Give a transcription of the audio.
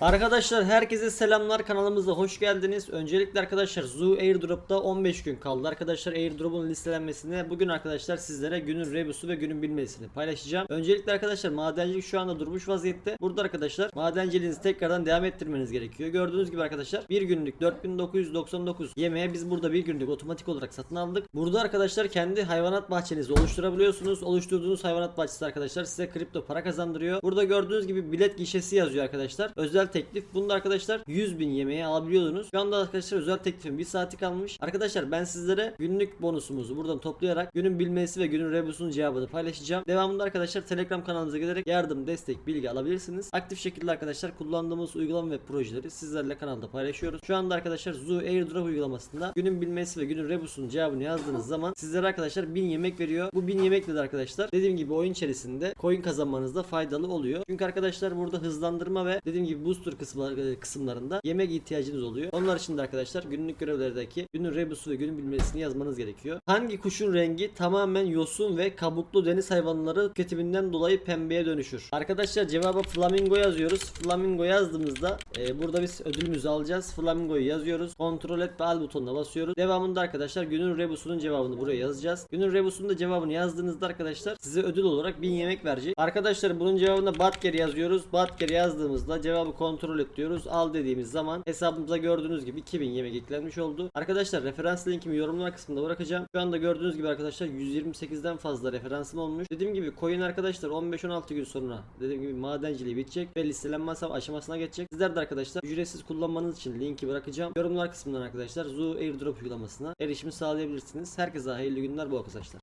Arkadaşlar herkese selamlar kanalımıza hoş geldiniz. Öncelikle arkadaşlar Zoo Airdrop'ta 15 gün kaldı. Arkadaşlar Airdrop'un listelenmesine bugün arkadaşlar sizlere günün rebusu ve günün bilmesini paylaşacağım. Öncelikle arkadaşlar madencilik şu anda durmuş vaziyette. Burada arkadaşlar madenciliğinizi tekrardan devam ettirmeniz gerekiyor. Gördüğünüz gibi arkadaşlar bir günlük 4999 yemeğe biz burada bir günlük otomatik olarak satın aldık. Burada arkadaşlar kendi hayvanat bahçenizi oluşturabiliyorsunuz. Oluşturduğunuz hayvanat bahçesi arkadaşlar size kripto para kazandırıyor. Burada gördüğünüz gibi bilet gişesi yazıyor arkadaşlar. Özel teklif. Bunda arkadaşlar 100 bin yemeğe alabiliyordunuz. Şu anda arkadaşlar özel teklifin bir saati kalmış. Arkadaşlar ben sizlere günlük bonusumuzu buradan toplayarak günün bilmesi ve günün rebusunun cevabını paylaşacağım. Devamında arkadaşlar Telegram kanalımıza gelerek yardım, destek, bilgi alabilirsiniz. Aktif şekilde arkadaşlar kullandığımız uygulama ve projeleri sizlerle kanalda paylaşıyoruz. Şu anda arkadaşlar Zoo Airdrop uygulamasında günün bilmesi ve günün rebusunun cevabını yazdığınız zaman sizlere arkadaşlar 1000 yemek veriyor. Bu 1000 yemekle de arkadaşlar dediğim gibi oyun içerisinde coin kazanmanızda faydalı oluyor. Çünkü arkadaşlar burada hızlandırma ve dediğim gibi booster kısımlar, kısımlarında yemek ihtiyacınız oluyor. Onlar için de arkadaşlar günlük görevlerdeki günün rebusu ve günün bilmesini yazmanız gerekiyor. Hangi kuşun rengi tamamen yosun ve kabuklu deniz hayvanları tüketiminden dolayı pembeye dönüşür? Arkadaşlar cevaba flamingo yazıyoruz. Flamingo yazdığımızda e, burada biz ödülümüzü alacağız. Flamingoyu yazıyoruz. Kontrol et ve al butonuna basıyoruz. Devamında arkadaşlar günün rebusunun cevabını buraya yazacağız. Günün rebusunun da cevabını yazdığınızda arkadaşlar size ödül olarak 1000 yemek verecek. Arkadaşlar bunun cevabına Batker yazıyoruz. Batker yazdığımızda cevabı kontrol et diyoruz. Al dediğimiz zaman hesabımıza gördüğünüz gibi 2000 yemek eklenmiş oldu. Arkadaşlar referans linkimi yorumlar kısmında bırakacağım. Şu anda gördüğünüz gibi arkadaşlar 128'den fazla referansım olmuş. Dediğim gibi coin arkadaşlar 15-16 gün sonra dediğim gibi madenciliği bitecek ve listelenme aşamasına geçecek. Sizler de arkadaşlar ücretsiz kullanmanız için linki bırakacağım. Yorumlar kısmından arkadaşlar Zoo Airdrop uygulamasına erişimi sağlayabilirsiniz. Herkese hayırlı günler bu arkadaşlar.